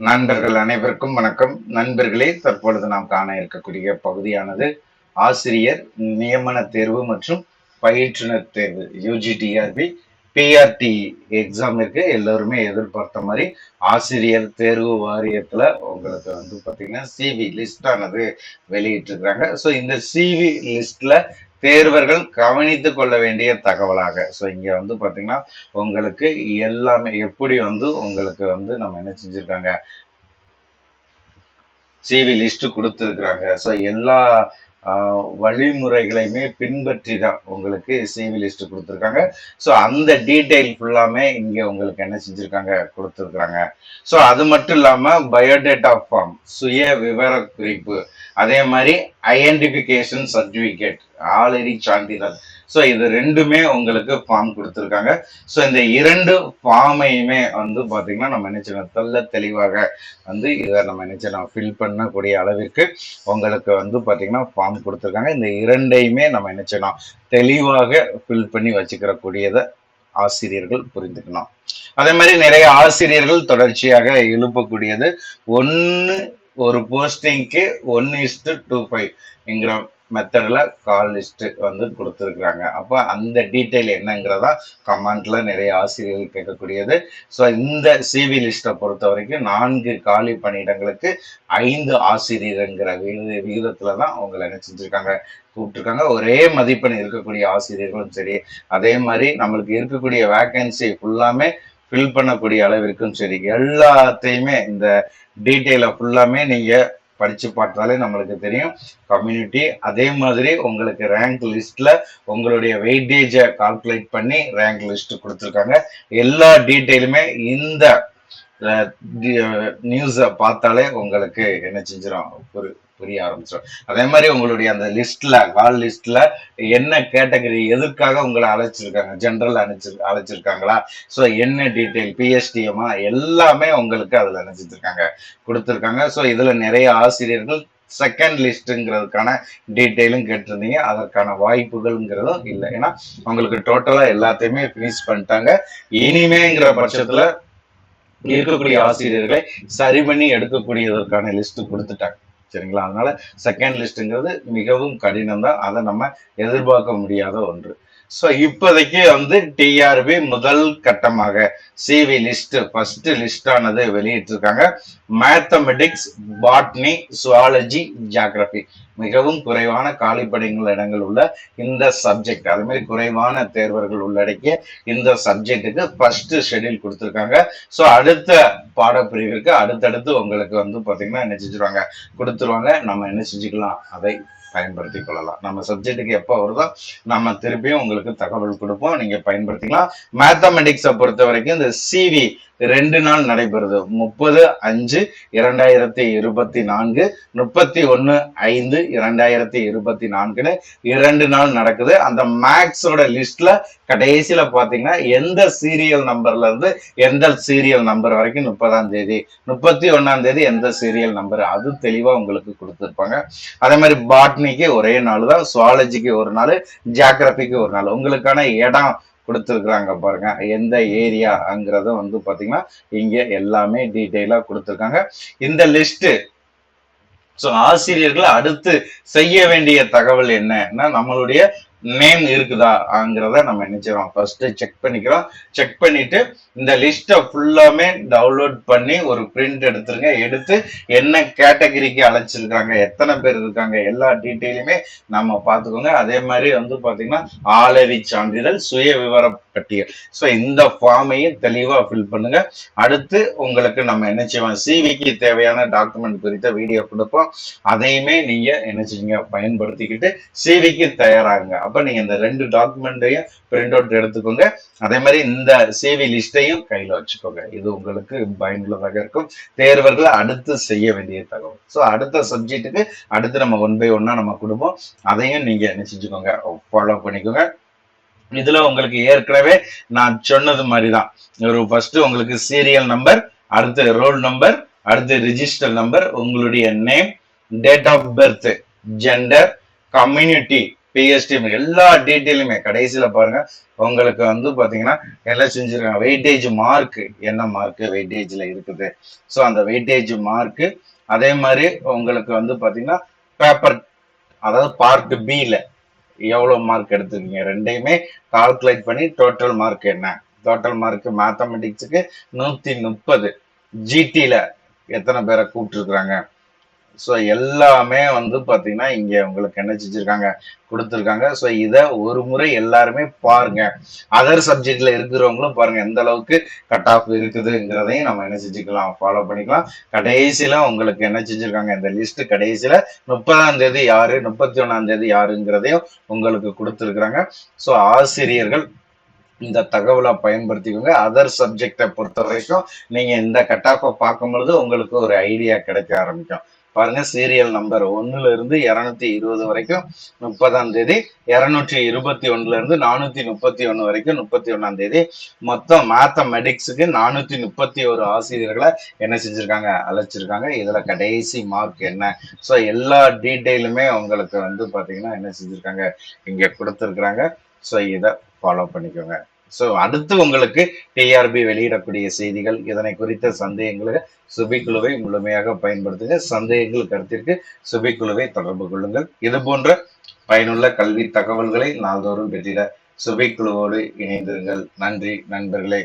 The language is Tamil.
நண்பர்கள் அனைவருக்கும் வணக்கம். நண்பர்களே தற்பொழுது நாம் காண இருக்கக்கூடிய பகுதியானது ஆசிரியர் நியமன தேர்வு மற்றும் பயிற்றுனர் தேர்வு யூஜிடிஆர்பி பிஆர்டி எக்ஸாமிற்கு எல்லோருமே எதிர்பார்த்த மாதிரி ஆசிரியர் தேர்வு வாரியத்துல உங்களுக்கு வந்து பாத்தீங்கன்னா சிவி லிஸ்ட் ஆனது வெளியிட்டிருக்கிறாங்க. ஸோ இந்த சிவி லிஸ்ட்ல தேர்வர்கள் கவனித்து கொள்ள வேண்டிய தகவலாக. ஸோ இங்க வந்து பாத்தீங்கன்னா உங்களுக்கு எல்லாமே எப்படி வந்து உங்களுக்கு வந்து நம்ம என்ன செஞ்சுருக்காங்க? சிவி லிஸ்ட் கொடுத்துருக்குறாங்க. ஸோ எல்லா வழிமுறைகளையுமே பின்பற்றி தான் உங்களுக்கு சிவி லிஸ்ட் கொடுத்துருக்காங்க. ஸோ அந்த டீட்டெயில் ஃபுல்லாமே இங்கே உங்களுக்கு என்ன செஞ்சிருக்காங்க கொடுத்துருக்குறாங்க. ஸோ அது மட்டும் இல்லாம பயோடேட்டா ஃபார்ம் சுய விவர குறிப்பு அதே மாதிரி ஐடென்டிஃபிகேஷன் சர்டிஃபிகேட் ஆளறி சான்றிதழ் ஸோ இது ரெண்டுமே உங்களுக்கு ஃபார்ம் கொடுத்துருக்காங்க. ஸோ இந்த இரண்டு ஃபார்மையுமே வந்து பார்த்தீங்கன்னா நம்ம நினைச்சிடணும் தெல்ல தெளிவாக வந்து இதை நம்ம நினைச்சிடணும் ஃபில் பண்ணக்கூடிய அளவிற்கு உங்களுக்கு வந்து பார்த்தீங்கன்னா ஃபார்ம் கொடுத்துருக்காங்க. இந்த இரண்டையுமே நம்ம நினைச்சிடணும் தெளிவாக ஃபில் பண்ணி வச்சுக்கிறக்கூடியதை ஆசிரியர்கள் புரிந்துக்கணும். அதே மாதிரி நிறைய ஆசிரியர்கள் தொடர்ச்சியாக எழுப்பக்கூடியது. ஒன்று ஒரு போஸ்டிங்க்கு ஒன் இஸ்டு டூ ஃபைவ்ங்கிற மெத்தடில் கால் லிஸ்ட்டு வந்து கொடுத்துருக்குறாங்க. அப்போ அந்த டீட்டெயில் என்னங்கிறதா கமெண்ட்ல நிறைய ஆசிரியர்கள் கேட்கக்கூடியது. ஸோ இந்த சிவி லிஸ்ட்டை பொறுத்த வரைக்கும் நான்கு காலி பணியிடங்களுக்கு ஐந்து ஆசிரியருங்கிற விகித விகிதத்தில் தான் அவங்களை என்ன செஞ்சிருக்காங்க கூப்பிட்டுருக்காங்க. ஒரே மதிப்பெண் இருக்கக்கூடிய ஆசிரியர்களும் சரி அதே மாதிரி நம்மளுக்கு இருக்கக்கூடிய வேக்கன்சி ஃபுல்லாமே ஃபில் பண்ணக்கூடிய அளவிற்கும் சரி எல்லாத்தையுமே இந்த டீட்டெயிலை ஃபுல்லாமே நீங்கள் படித்து பார்த்தாலே நம்மளுக்கு தெரியும். கம்யூனிட்டி அதே மாதிரி உங்களுக்கு ரேங்க் லிஸ்ட்டில் உங்களுடைய வெயிட்டேஜை கால்குலேட் பண்ணி ரேங்க் லிஸ்ட் கொடுத்துருக்காங்க. எல்லா டீட்டெயிலுமே இந்த நியூஸை பார்த்தாலே உங்களுக்கு என்ன செஞ்சிடும் புரி புரிய ஆரம்பிச்சிடும் அதே மாதிரி உங்களுடைய அந்த லிஸ்ட்ல கால் லிஸ்ட்ல என்ன கேட்டகரி எதுக்காக உங்களை அழைச்சிருக்காங்க? ஜென்ரல் அழைச்சி அழைச்சிருக்காங்களா? ஸோ என்ன டீட்டெயில் பிஎஸ்டிஎம்மா எல்லாமே உங்களுக்கு அதில் நினைச்சிருக்காங்க கொடுத்துருக்காங்க. ஸோ இதுல நிறைய ஆசிரியர்கள் செகண்ட் லிஸ்ட்டுங்கிறதுக்கான டீட்டெயிலும் கேட்டிருந்தீங்க. அதற்கான வாய்ப்புகள்ங்கிறதும் இல்லை. ஏன்னா உங்களுக்கு டோட்டலா எல்லாத்தையுமே ஃபினிஷ் பண்ணிட்டாங்க. இனிமேங்கிற பட்சத்துல இருக்கக்கூடிய ஆசிரியர்களை சரி பண்ணி எடுக்கக்கூடியதற்கான லிஸ்ட் கொடுத்துட்டாங்க. சரிங்களா? அதனால செகண்ட் லிஸ்ட்டுங்கிறது மிகவும் கடினம் தான் அதை நம்ம எதிர்பார்க்க முடியாத ஒன்று. ஸோ இப்போதைக்கு வந்து டிஆர்பி முதல் கட்டமாக சிவி லிஸ்ட் ஃபர்ஸ்ட் லிஸ்டானது வெளியிட்டிருக்காங்க. மேத்தமெட்டிக்ஸ் பாட்னி சுவாலஜி ஜியாகிரபி மிகவும் குறைவான காலிப்படைகள் இடங்கள் உள்ள இந்த சப்ஜெக்ட் அது மாதிரி குறைவான தேர்வர்கள் உள்ளடக்கிய இந்த சப்ஜெக்ட்டுக்கு ஃபர்ஸ்ட் ஷெட்யூல் கொடுத்துருக்காங்க. ஸோ அடுத்த பாடப்பிரிவிற்கு அடுத்தடுத்து உங்களுக்கு வந்து பார்த்தீங்கன்னா என்ன செஞ்சிருவாங்க? கொடுத்துருவாங்க. நம்ம என்ன செஞ்சுக்கலாம்? அதை பயன்படுத்திக் கொள்ளலாம். நம்ம சப்ஜெக்ட்டுக்கு எப்போ வருதோ நம்ம திருப்பியும் உங்களுக்கு தகவல் கொடுப்போம். நீங்கள் பயன்படுத்திக்கலாம். மேத்தமெட்டிக்ஸை பொறுத்த வரைக்கும் இந்த சிவி ரெண்டு நாள் நடைபெறுது. முப்பது அஞ்சு இரண்டாயிரத்தி இருபத்தி நான்கு முப்பத்தி ஒன்று ஐந்து இரண்டாயிரத்தி இருபத்தி நான்குன்னு இரண்டு நாள் நடக்குது. அந்த மேக்ஸோட லிஸ்ட்ல கடைசியில பாத்தீங்கன்னா எந்த சீரியல் நம்பர்ல இருந்து எந்த சீரியல் நம்பர் வரைக்கும் முப்பதாம் தேதி முப்பத்தி ஒன்னாம் தேதி எந்த சீரியல் நம்பர் அது தெளிவா உங்களுக்கு கொடுத்துருப்பாங்க. அதே மாதிரி பாட்னிக்கு ஒரே நாள் தான் சுவாலஜிக்கு ஒரு நாள் ஜியாகிரபிக்கு ஒரு நாள். உங்களுக்கான இடம் கொடுத்துருக்குறாங்க பாருங்க. எந்த ஏரியாங்கிறத வந்து பாத்தீங்கன்னா இங்க எல்லாமே டீட்டெயிலாக கொடுத்துருக்காங்க. இந்த லிஸ்ட் ஸோ ஆசிரியர்கள் அடுத்து செய்ய வேண்டிய தகவல் என்னன்னா நம்மளுடைய நேம் இருக்குதாங்கிறத நம்ம நினைச்சிடறோம் ஃபர்ஸ்ட் செக் பண்ணிக்கிறோம் செக் பண்ணிட்டு இந்த லிஸ்ட்டை ஃபுல்லாமே டவுன்லோட் பண்ணி ஒரு பிரிண்ட் எடுத்துருங்க. எடுத்து என்ன கேட்டகரிக்கு அழைச்சிருக்காங்க எத்தனை பேர் இருக்காங்க எல்லா டீட்டெயிலுமே நம்ம பார்த்துக்கோங்க. அதே மாதிரி வந்து பார்த்தீங்கன்னா ஆளறி சான்றிதழ் சுய விவரம் பட்டியல் ஸோ இந்த ஃபார்மையும் தெளிவாக ஃபில் பண்ணுங்க. அடுத்து உங்களுக்கு நம்ம என்ன செய்வோம்? சிவிக்கு தேவையான டாக்குமெண்ட் குறித்த வீடியோ கொடுப்போம். அதையுமே நீங்க என்ன செய்யுங்க பயன்படுத்திக்கிட்டு சிவிக்கு தயாராகுங்க. அப்போ நீங்க இந்த ரெண்டு டாக்குமெண்ட்டையும் பிரிண்ட் அவுட் எடுத்துக்கோங்க. அதே மாதிரி இந்த சிவி லிஸ்டையும் கையில் வச்சுக்கோங்க. இது உங்களுக்கு பயனுள்ளதாக இருக்கும். தேர்வர்கள் அடுத்து செய்ய வேண்டிய தகவல். ஸோ அடுத்த சப்ஜெக்ட்டுக்கு அடுத்து நம்ம ஒன் பை ஒன்னா நம்ம கொடுப்போம். அதையும் நீங்க என்ன செஞ்சுக்கோங்க? ஃபாலோ பண்ணிக்கோங்க. இதுல உங்களுக்கு ஏற்கனவே நான் சொன்னது மாதிரி தான் ஒரு ஃபர்ஸ்ட் உங்களுக்கு சீரியல் நம்பர் அடுத்து ரோல் நம்பர் அடுத்து ரிஜிஸ்டர் நம்பர் உங்களுடைய name date of birth gender community BST எல்லா டீட்டெயிலுமே கடைசியில பாருங்க. உங்களுக்கு வந்து பாத்தீங்கன்னா எல்லாம் செஞ்சிருக்காங்க? வெயிட்டேஜ் மார்க் என்ன மார்க் வெயிட்டேஜ்ல இருக்குது? ஸோ அந்த வெயிட்டேஜ் மார்க் அதே மாதிரி உங்களுக்கு வந்து பாத்தீங்கன்னா பேப்பர் அதாவது பார்ட் பில எவ்வளோ மார்க் எடுத்துருக்கீங்க? ரெண்டையுமே கால்குலேட் பண்ணி டோட்டல் மார்க் என்ன? டோட்டல் மார்க் மேத்தமெட்டிக்ஸுக்கு நூத்தி முப்பது. ஜிடியில் எத்தனை பேரை கூப்பிட்டுருக்குறாங்க? ஸோ எல்லாமே வந்து பார்த்தீங்கன்னா இங்க உங்களுக்கு என்ன செஞ்சிருக்காங்க? கொடுத்துருக்காங்க. ஸோ இதை ஒரு முறை எல்லாருமே பாருங்க. அதர் சப்ஜெக்ட்ல இருக்கிறவங்களும் பாருங்க எந்த அளவுக்கு கட் ஆஃப் இருக்குதுங்கிறதையும் நம்ம என்ன செஞ்சுக்கலாம் ஃபாலோ பண்ணிக்கலாம். கடைசியில் உங்களுக்கு என்ன செஞ்சிருக்காங்க? இந்த லிஸ்ட் கடைசியில் முப்பதாம் தேதி யாரு முப்பத்தி ஒன்றாம் தேதி யாருங்கிறதையும் உங்களுக்கு கொடுத்துருக்குறாங்க. ஸோ ஆசிரியர்கள் இந்த தகவலை பயன்படுத்திக்கோங்க. அதர் சப்ஜெக்டை பொறுத்த வரைக்கும் நீங்க இந்த கட் ஆஃபை பார்க்கும் பொழுது உங்களுக்கு ஒரு ஐடியா கிடைக்க ஆரம்பிக்கும். பாருங்க சீரியல் நம்பர் ஒன்னுல இருந்து இருநூத்தி இருபது வரைக்கும் முப்பதாம் தேதி இருநூற்றி இருபத்தி ஒன்னுல இருந்து நானூத்தி முப்பத்தி ஒன்னு வரைக்கும் முப்பத்தி ஒன்னாம் தேதி. மொத்தம் மேத்தமெட்டிக்ஸுக்கு நானூத்தி முப்பத்தி ஒரு ஆசிரியர்களை என்ன செஞ்சிருக்காங்க? அழைச்சிருக்காங்க. இதுல கடைசி மார்க் என்ன? ஸோ எல்லா டீட்டெயிலுமே உங்களுக்கு வந்து பாத்தீங்கன்னா என்ன செஞ்சிருக்காங்க? இங்க கொடுத்துருக்குறாங்க. ஸோ இதை ஃபாலோ பண்ணிக்கோங்க. ஸோ அடுத்து உங்களுக்கு டிஆர்பி வெளியிடக்கூடிய செய்திகள் இதனை குறித்த சந்தேகங்களை சுபிக்குழுவை முழுமையாக பயன்படுத்துங்க. சந்தேகங்கள் கருத்திற்கு சுபிக்குழுவை தொடர்பு கொள்ளுங்கள். இது போன்ற பயனுள்ள கல்வி தகவல்களை நாள்தோறும் பெற்றிட சுபிக்குழுவோடு இணைந்திருங்கள். நன்றி நண்பர்களே.